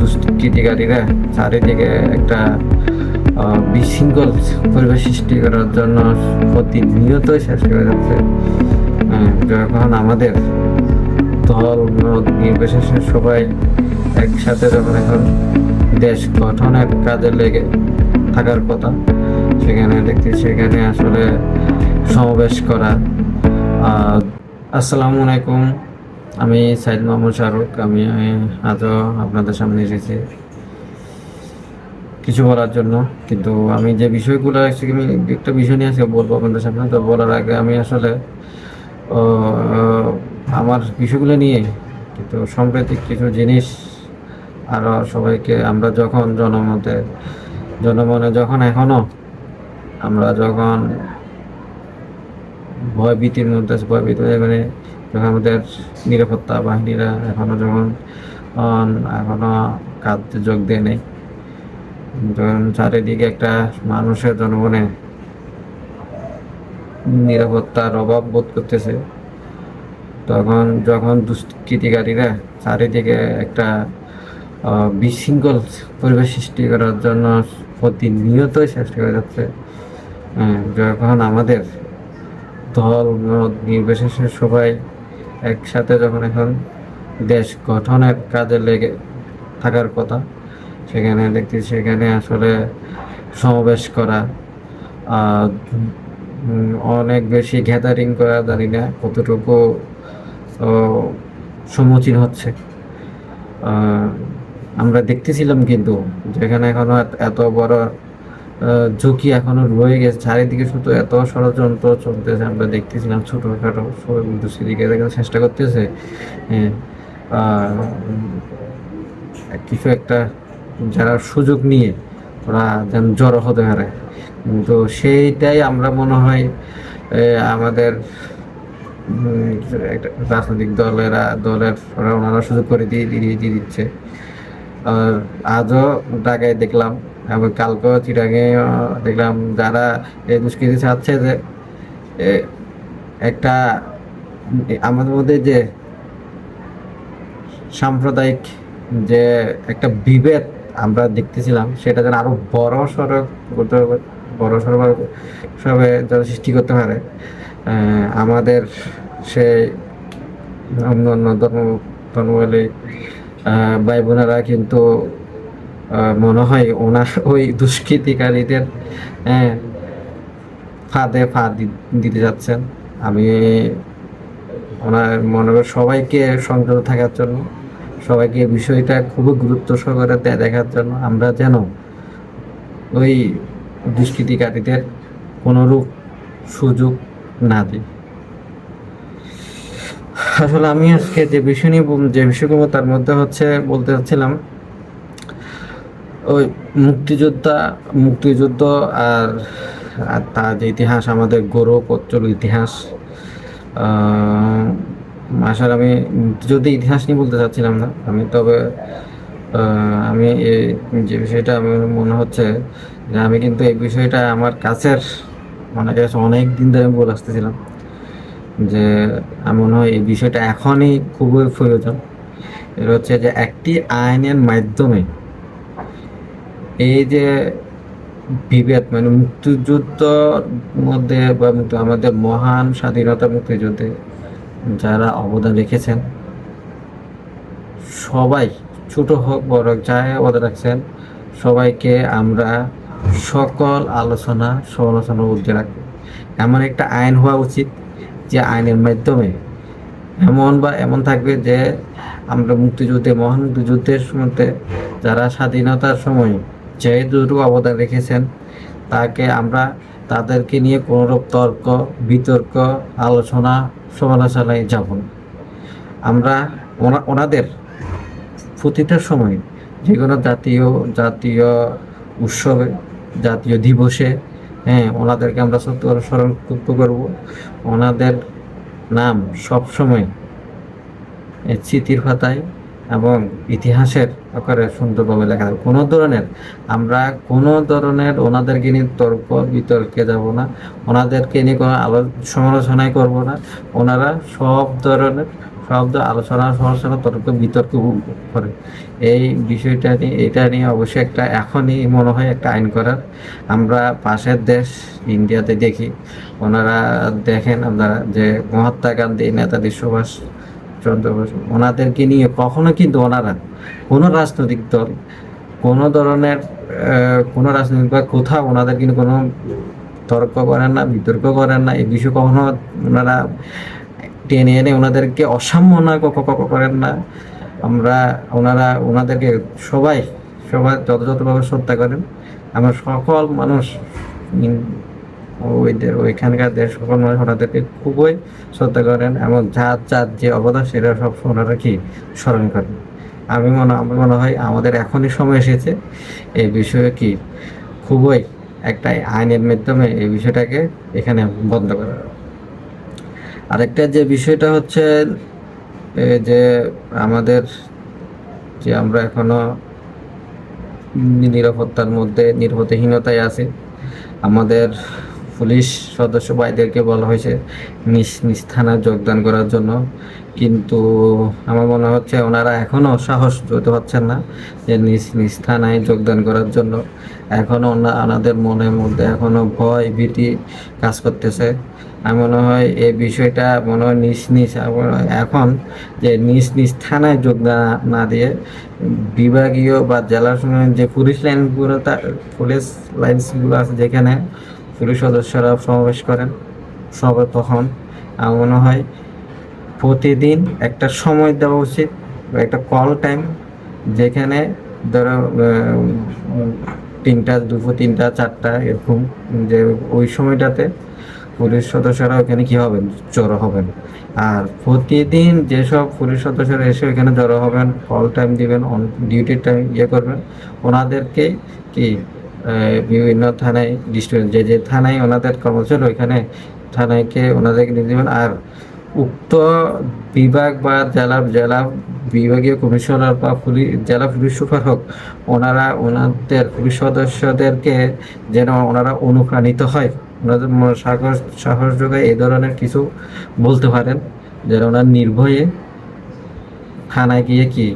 দুষ্কৃতিকারীরা চারিদিকে একটা বিশৃঙ্খল পরিবেশ সৃষ্টি করার জন্য প্রতিনিয়ত চেষ্টা করে যাচ্ছে। হ্যাঁ, যখন আমাদের দল মত নির্বিশেষে সবাই একসাথে যখন এখন দেশ গঠনের কাজে লেগে থাকার কথা সেখানে দেখছি সেখানে আসলে সমাবেশ করা। আসসালামু আলাইকুম। আমি সাইদ মোহাম্মদ শাহরুখ আমি আজও আপনাদের সামনে এসেছি কিছু বলার জন্য। কিন্তু আমি যে বিষয়গুলো আমি একটা বিষয় নিয়ে আজকে বলব আপনাদের সামনে তো বলার আগে আমি আসলে আমার বিষয়গুলো নিয়ে কিন্তু সাম্প্রতিক কিছু জিনিস আরও সবাইকে আমরা যখন জনমতে জনমনে যখন এখনও আমরা যখন ভয় ভীতির মধ্যে আছি, ভয় ভীতি মানে যখন আমাদের নিরাপত্তা বাহিনীরা এখনও যখন আহ, এখনও কাজে যোগ দেয় নেই। যখন চারিদিকে একটা মানুষের জনগণে নিরাপত্তার অভাব বোধ করতেছে তখন যখন দুষ্কৃতিকারীরা চারিদিকে একটা বিশৃঙ্খল পরিবেশ সৃষ্টি করার জন্য প্রতিনিয়ত চেষ্টা করে যাচ্ছে যখন আমাদের দল মত নির্বিশেষে সবাই একসাথে যখন এখন দেশ গঠনের কাজে লেগে থাকার কথা, সেখানে দেখছি সেখানে আসলে সমাবেশ করা অনেক বেশি গ্যাদারিং করা জানি না কতটুকু সমুচীন হচ্ছে। আমরা দেখতেছিলাম কিন্তু যেখানে এখনও এত- বড় ঝুঁকি এখনও রয়ে গেছে। চারিদিকে শুধু এত ষড়যন্ত্র চলতেছে আমরা দেখতেছিলাম ছোটখাটো সবাই কিন্তু সেদিকে দেখার চেষ্টা করতেছে। হ্যাঁ, কিছু একটা যারা সুযোগ নিয়ে ওরা যেন জড়ো হতে পারে। কিন্তু সেইটাই আমরা মনে হয় আমাদের একটা রাজনৈতিক দলেরা দলের ওরা ওনারা সুযোগ করে দিয়ে দিয়ে দিয়ে দিচ্ছে। আর আজও ঢাকায় দেখলাম এবং কালকেও চিটাঙে দেখলাম যারা এই দুষ্কৃতি চাচ্ছে যে একটা আমাদের মধ্যে যে সাম্প্রদায়িক যে একটা বিভেদ আমরা দেখতেছিলাম সেটা যেন আরও বড় সড়ক করতে বড় সড়ক সবে যারা সৃষ্টি করতে পারে। আমাদের সেই অন্য অন্য ধর্ম ধর্মাবলী আহ, ভাই বোনেরা কিন্তু মনে হয় ওনার ওই দুষ্কৃতিকারীদের আহ, ফাঁদে দি- দিতে যাচ্ছেন। আমি ওনার মনে সবাইকে সংযত থাকার জন্য সবাইকে বিষয়টা খুবই গুরুত্ব সহকারে দেখার জন্য আমরা যেন ওই দুষ্কৃতিকারীদের কোনোরূপ সুযোগ না দিই। আসলে আমি আজকে যে বিষয় নিয়ে যে বিষয়গুলো তার মধ্যে হচ্ছে বলতে চাচ্ছিলাম ওই মুক্তিযোদ্ধা, মুক্তিযুদ্ধ আর তার যে ইতিহাস, আমাদের গৌরব অচল ইতিহাস আসলে আমি মুক্তিযুদ্ধের ইতিহাস নিয়ে বলতে চাচ্ছিলাম না, আমি তবে আমি এই যে বিষয়টা আমার মনে হচ্ছে যে আমি কিন্তু এই বিষয়টা আমার কাছের অনেক কাছে অনেক দিন ধরে আমি বলে আসতেছিলাম যে আমার মনে হয় এই বিষয়টা এখনই খুবই প্রয়োজন। এটা হচ্ছে যে একটি আইনের মাধ্যমে এই যে বিভেদ মানে মুক্তিযুদ্ধর মধ্যে বা আমাদের মহান স্বাধীনতা মুক্তিযুদ্ধে যারা অবদান রেখেছেন, সবাই ছোট হোক, বড় হোক, যাই অবদান রাখছেন, সবাইকে আমরা সকল আলোচনা, সমালোচনা ঊর্ধ্বে রাখব। এমন একটা আইন হওয়া উচিত যে আইনের মাধ্যমে এমন বা এমন থাকবে যে আমরা মুক্তিযুদ্ধে, মহান মুক্তিযুদ্ধের মধ্যে যারা স্বাধীনতার সময় যে দুটো অবদান রেখেছেন, তাকে আমরা তাদেরকে নিয়ে কোনোরূপ তর্ক, বিতর্ক, আলোচনা, সমালোচনায় যাব আমরা ওনা- ওনাদের প্রতিটা সময় যে কোনো জাতীয় জাতীয় উৎসবে, জাতীয় দিবসে হ্যাঁ ওনাদেরকে আমরা সত্য স্মরণ করব ওনাদের নাম সবসময় স্মৃতির পাতায় এবং ইতিহাসের আকারে সুন্দরভাবে লেখা থাকবে কোনো ধরনের, আমরা কোনো ধরনের ওনাদেরকে নিয়ে তর্ক, বিতর্কে যাব না। ওনাদেরকে নিয়ে কোনো আলো, সমালোচনাই করব না। ওনারা সব ধরনের শব্দ আলোচনা, সমালোচনা, তর্ক, বিতর্ক করে। এই বিষয়টা নিয়ে এটা নিয়ে অবশ্যই একটা এখনই মনে হয় একটা আইন করার। আমরা পাশের দেশ, ইন্ডিয়াতে দেখি। ওনারা দেখেন আপনারা যে মহাত্মা গান্ধী, নেতাজি সুভাষ বসু। ওনাদেরকে নিয়ে কখনো কিন্তু ওনারা কোনো রাজনৈতিক দল, কোনো ধরনের কোনো রাজনৈতিক বা কোথাও ওনাদের কিন্তু কোনো তর্ক করেন না, বিতর্ক করেন না। এই বিষয়ে কখনো ওনারা টেনে এনে ওনাদেরকে অসাম্যনা করেন না। আমরা ওনারা, ওনাদেরকে সবাই সবাই যথাযথভাবে শ্রদ্ধা করেন। আমরা সকল মানুষ ওই ওইখানকার দেশ সকল মানুষ ওনাদেরকে খুবই শ্রদ্ধা করেন এবং যার যার যে অবদান সেটা সব ওনারা কি স্মরণ করেন। আমি মনে আমার মনে হয় আমাদের এখনই সময় এসেছে এই বিষয়ে কি খুবই একটা আইনের মাধ্যমে এই বিষয়টাকে এখানে বন্ধ করা। আরেকটা যে বিষয়টা হচ্ছে যে আমাদের যে আমরা এখনও নিরাপত্তার মধ্যে নিরাপত্তাহীনতায় আছে, আমাদের পুলিশ সদস্য ভাইদেরকে বলা হয়েছে নিজ নিজ থানায় যোগদান করার জন্য। কিন্তু আমার মনে হচ্ছে ওনারা এখনও সাহস জড়িত হচ্ছেন না যে নিজ নিজ থানায় যোগদান করার জন্য। এখনও ওনা- ওনাদের মনের মধ্যে এখনও ভয় ভীতি কাজ করতেছে। আমার মনে হয় এই বিষয়টা মনে হয় নিজ নিজ এখন যে নিজ নিজ থানায় যোগদান না দিয়ে বিভাগীয় বা সঙ্গে যে পুলিশ লাইনগুলো তা- পুলিশ লাইন্সগুলো আছে যেখানে পুলিশ সদস্যরা সমাবেশ করেন সব তখন আমার মনে হয় প্রতিদিন একটা সময় দেওয়া উচিত, একটা কল টাইম যেখানে ধরো তিনটা, দুপুর তিনটা, চারটা, এরকম যে ওই সময়টাতে পুলিশ সদস্যরা ওখানে কি হবেন? জড়ো হবেন। আর প্রতিদিন যেসব পুলিশ সদস্যরা এসে ওখানে জড়ো হবেন কল টাইম দিবেন অন ডিউটির টাইম ইয়ে করবেন, ওনাদেরকে কি বিভিন্ন থানায় ডিস্ট্রিক্ট যে যে থানায় ওনাদের কর্মচারী ওইখানে থানায়কে ওনাদেরকে নিয়ে দেবেন আর উক্ত বিভাগ বা জেলা জেলা বিভাগীয় কমিশনার বা পুলিশ, জেলা পুলিশ সুপার হোক, ওনারা ওনাদের পুলিশ সদস্যদেরকে যেন ওনারা অনুপ্রাণিত হয়। ওনাদের সাহস সাহস যোগায় এই ধরনের কিছু বলতে পারেন, যেন ওনার নির্ভয়ে থানায় গিয়ে কি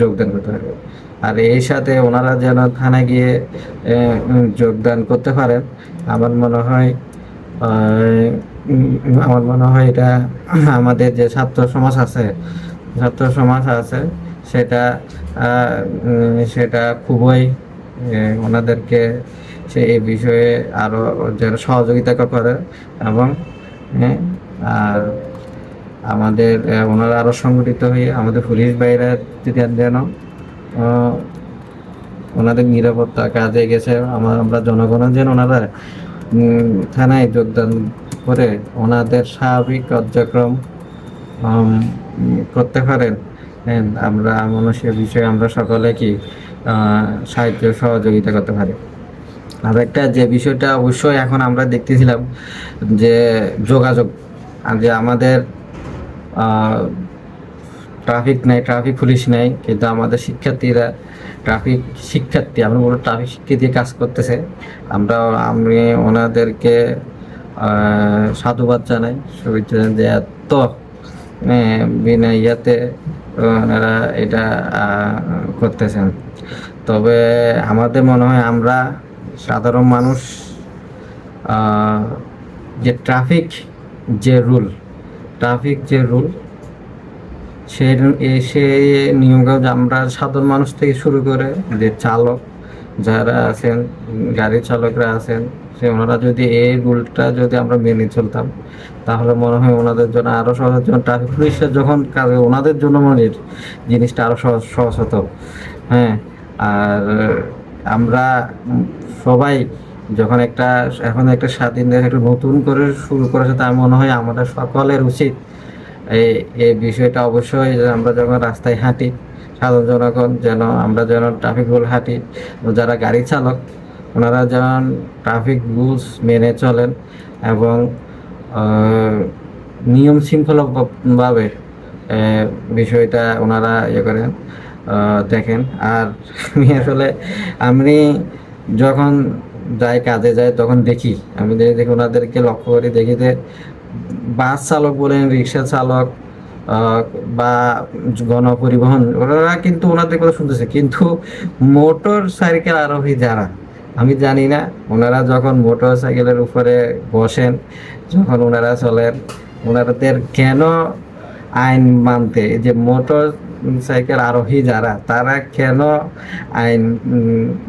যোগদান করতে পারে আর এই সাথে ওনারা যেন থানায় গিয়ে যোগদান করতে পারেন, আমার মনে হয় আমার মনে হয় এটা আমাদের যে ছাত্র সমাজ আছে, ছাত্র সমাজ আছে, সেটা সেটা খুবই ওনাদেরকে সে এই বিষয়ে আরও যেন সহযোগিতা করে এবং আর আমাদের ওনারা আরও সংগঠিত হয়ে আমাদের পুলিশ ভাইরা যদি যেন ওনাদের নিরাপত্তা কাজে গেছে আমার আমরা জনগণ যেন ওনারা থানায় যোগদান করে ওনাদের স্বাভাবিক কার্যক্রম করতে পারেন। আমরা মানুষের বিষয়ে আমরা সকলে কি সাহায্য, সহযোগিতা করতে পারি। আর একটা যে বিষয়টা অবশ্যই এখন আমরা দেখতেছিলাম যে যোগাযোগ যে আমাদের ট্রাফিক নাই, ট্রাফিক পুলিশ নাই, কিন্তু আমাদের শিক্ষার্থীরা ট্রাফিক শিক্ষার্থী, আমরা বলব ট্রাফিক শিক্ষার্থী কাজ করতেছে। আমরা, আমি ওনাদেরকে সাধুবাদ জানাই শুভেচ্ছা যে এত বিনা ইয়াতে ওনারা এটা করতেছেন। তবে আমাদের মনে হয় আমরা সাধারণ মানুষ যে ট্রাফিক, যে রুল ট্রাফিক যে রুল, সে সে নিয়মকানুন আমরা সাধারণ মানুষ থেকে শুরু করে যে চালক যারা আছেন, গাড়ি চালকরা আছেন, সে ওনারা যদি এই রুলটা যদি আমরা মেনে চলতাম, তাহলে মনে হয় ওনাদের জন্য আরও সহজ যখন ট্রাফিক পুলিশের যখন কাজে ওনাদের জন্য মনে জিনিসটা আরও সহজ সহজ হতো। হ্যাঁ আর আমরা সবাই যখন একটা, এখন একটা স্বাধীন দেশ, একটা নতুন করে শুরু করেছে তার মনে হয় আমাদের সকলের উচিত এই এই বিষয়টা অবশ্যই আমরা যখন রাস্তায় হাঁটি, সাধারণ জনগণ যেন, আমরা যেন ট্রাফিক রুল হাঁটি, যারা গাড়ি চালক, ওনারা যেন ট্রাফিক রুলস মেনে চলেন এবং নিয়ম শৃঙ্খলাভাবে বিষয়টা ওনারা ইয়ে করেন দেখেন। আর আমি আসলে, আমি যখন যাই কাজে যাই তখন দেখি। আমি দেখি ওনাদেরকে লক্ষ্য করি, দেখি যে বাস চালক বলেন, রিক্সা চালক বা গণপরিবহন, ওনারা কিন্তু ওনাদের কথা শুনতেছে। কিন্তু মোটর সাইকেল আরোহী যারা, আমি জানি না, ওনারা যখন মোটর সাইকেলের উপরে বসেন, যখন ওনারা চলেন, ওনাদের কেন আইন মানতে? যে মোটর সাইকেল আরোহী যারা, তারা কেন আইন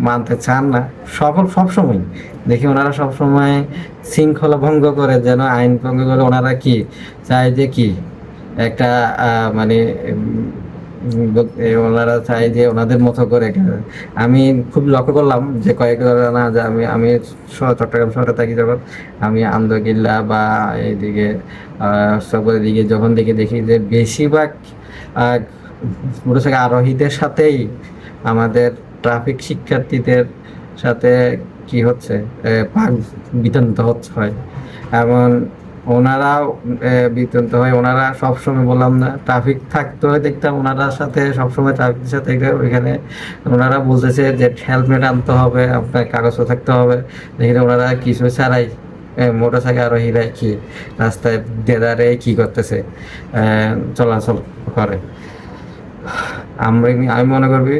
মানতে চান না? সকল সবসময়। দেখি ওনারা সবসময় শৃঙ্খলা ভঙ্গ করে যেন আইন ভঙ্গ করে, ওনারা কি চায় যে কি? একটা মানে ওনারা চায় যে ওনাদের মতো করে আমি খুব লক্ষ্য করলাম যে কয়েক না, যে আমি আমি চট্টগ্রাম শহরে থাকি যখন, আমি আন্দকিল্লা বা এইদিকে দিকে যখন দেখি দেখি যে বেশিরভাগ মোটরসাইকেল আরোহীদের সাথেই আমাদের ট্রাফিক শিক্ষার্থীদের সাথে কি হচ্ছে ভাগ বিতন্ত হচ্ছে হয়। এমন ওনারাও এ, বিতন্ত হয়। ওনারা সবসময় বললাম না ট্রাফিক থাকতে হয় দেখতাম ওনারা সাথে সবসময় ট্রাফিকের সাথে ওইখানে ওনারা বলতেছে যে হেলমেট আনতে হবে আপনার কাগজও থাকতে হবে। দেখি ওনারা কিছু ছাড়াই মোটর সাইকেল আরোহীরা কি রাস্তায় দেদারে কি করতেছে চলাচল করে। আমরা আমি মনে করবি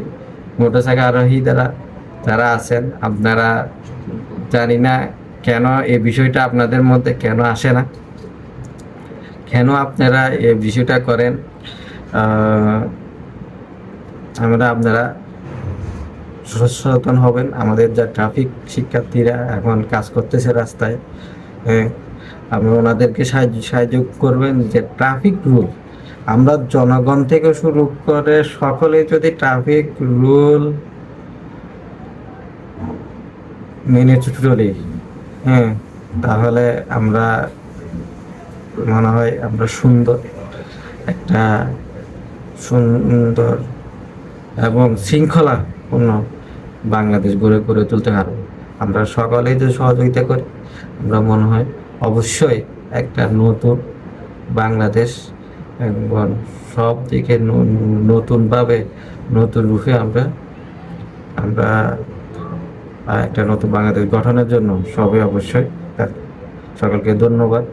মোটর সাইকেল আরোহী যারা যারা আছেন, আপনারা জানি না কেন এই বিষয়টা আপনাদের মধ্যে কেন আসে না। কেন আপনারা এই বিষয়টা করেন? আমরা আপনারা সচেতন হবেন। আমাদের যা ট্রাফিক শিক্ষার্থীরা এখন কাজ করতেছে রাস্তায় হ্যাঁ আপনি ওনাদেরকে সাহায্য সাহায্য করবেন যে ট্রাফিক রুল আমরা জনগণ থেকে শুরু করে সকলে যদি ট্রাফিক রুল মেনে চলি হ্যাঁ তাহলে আমরা মনে হয় আমরা সুন্দর একটা সুন্দর এবং শৃঙ্খলাপূর্ণ বাংলাদেশ গড়ে গড়ে তুলতে পারব। আমরা সকলেই যদি সহযোগিতা করি, আমরা মনে হয় অবশ্যই একটা নতুন বাংলাদেশ এবং সব দিকে নতুনভাবে, নতুন রূপে আমরা আমরা একটা নতুন বাংলাদেশ গঠনের জন্য সবে অবশ্যই সকলকে ধন্যবাদ।